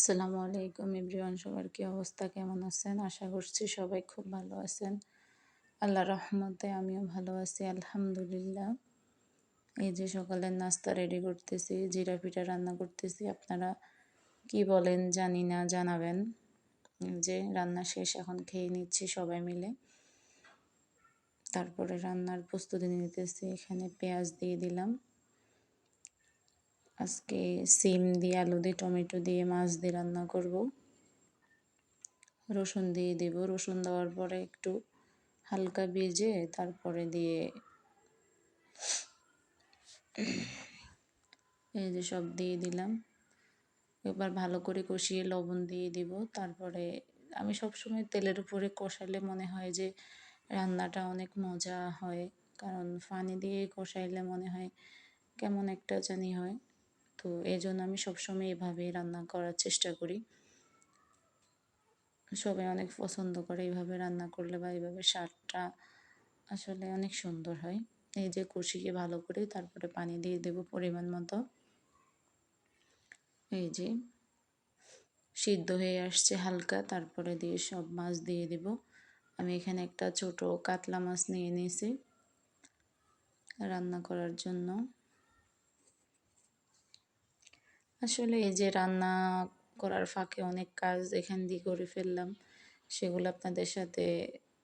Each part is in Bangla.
আসসালামু আলাইকুম এভরিওয়ান, সবার কি অবস্থা? কেমন আছেন? আশা করছি সবাই খুব ভালো আছেন। আল্লাহ রহমতে আমিও ভালো আছি, আলহামদুলিল্লাহ। এই যে সকালের নাস্তা রেডি করতেছি, জিরা পিঠা রান্না করতেছি, আপনারা কি বলেন জানি না, জানাবেন। যে রান্না শেষ, এখন খেয়ে নিচ্ছি সবাই মিলে। তারপরে রান্নার প্রস্তুতি নিতেছি, এখানে পেঁয়াজ দিয়ে দিলাম। আজকে সিম দিয়ে, আলু দিয়ে, টমেটো দিয়ে মাছ দিয়ে রান্না করব। রসুন দিয়ে দেব। রসুন দেওয়ার পরে একটু হালকা ভেজে তারপরে দিয়ে এই যে সব দিয়ে দিলাম। এবার ভালো করে কষিয়ে লবণ দিয়ে দিব। তারপরে আমি সবসময় তেলের উপরে কষালে মনে হয় যে রান্নাটা অনেক মজা হয়। কারণ পানি দিয়ে কষাইলে মনে হয় কেমন একটা জানি হয়। তো এই জন্য আমি সবসময় এভাবেই রান্না করার চেষ্টা করি। সবাই অনেক পছন্দ করে এইভাবে রান্না করলে বা এইভাবে স্বাদটা আসলে অনেক সুন্দর হয়। এই যে কষিয়ে ভালো করে তারপরে পানি দিয়ে দেব পরিমাণ মতো। এই যে সিদ্ধ হয়ে আসছে হালকা, তারপরে দিয়ে সব মাছ দিয়ে দেব। আমি এখানে একটা ছোট কাতলা মাছ নিয়ে নিয়েছি রান্না করার জন্য। আসলে এই যে রান্না করার ফাঁকে অনেক কাজ এখান দিয়ে করে ফেললাম, সেগুলো আপনাদের সাথে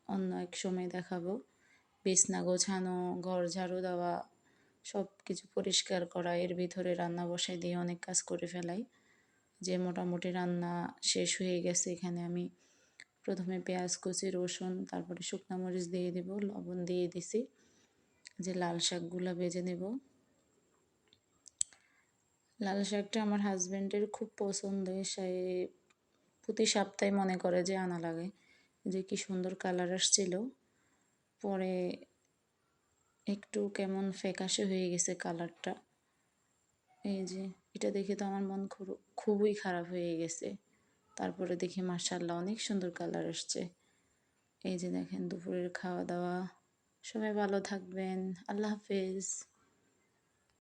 অন্য এক সময় দেখাবো। বিছনা গোছানো, ঘর ঝাড়ু দেওয়া সব কিছু পরিষ্কার করা, এর ভিতরে রান্না বসাই দিয়ে অনেক কাজ করে ফেলাই। যে মোটামুটি রান্না শেষ হয়ে গেছে, এখানে আমি প্রথমে পেঁয়াজ, কুচি, রসুন, তারপরে শুকনো মরিচ দিয়ে দেব, লবণ দিয়ে দিছি। যে লাল শাকগুলো ভেজে নেব। লাল শাকটা আমার হাজব্যান্ডের খুব পছন্দের। সে প্রতি সপ্তাহে মনে করে যে আনা লাগে। যে কি সুন্দর কালার আসছিল। পরে একটু কেমন ফ্যাকাশে হয়ে গেছে কালারটা। এই যে, এটা দেখে তো আমার মন খুবই খারাপ হয়ে গেছে। তারপরে দেখি মার্শাল্লাহ অনেক সুন্দর কালার আসছে। এই যে দেখেন, দুপুরের খাওয়া দাওয়া। সবাই ভালো থাকবেন। আল্লাহ হাফেজ।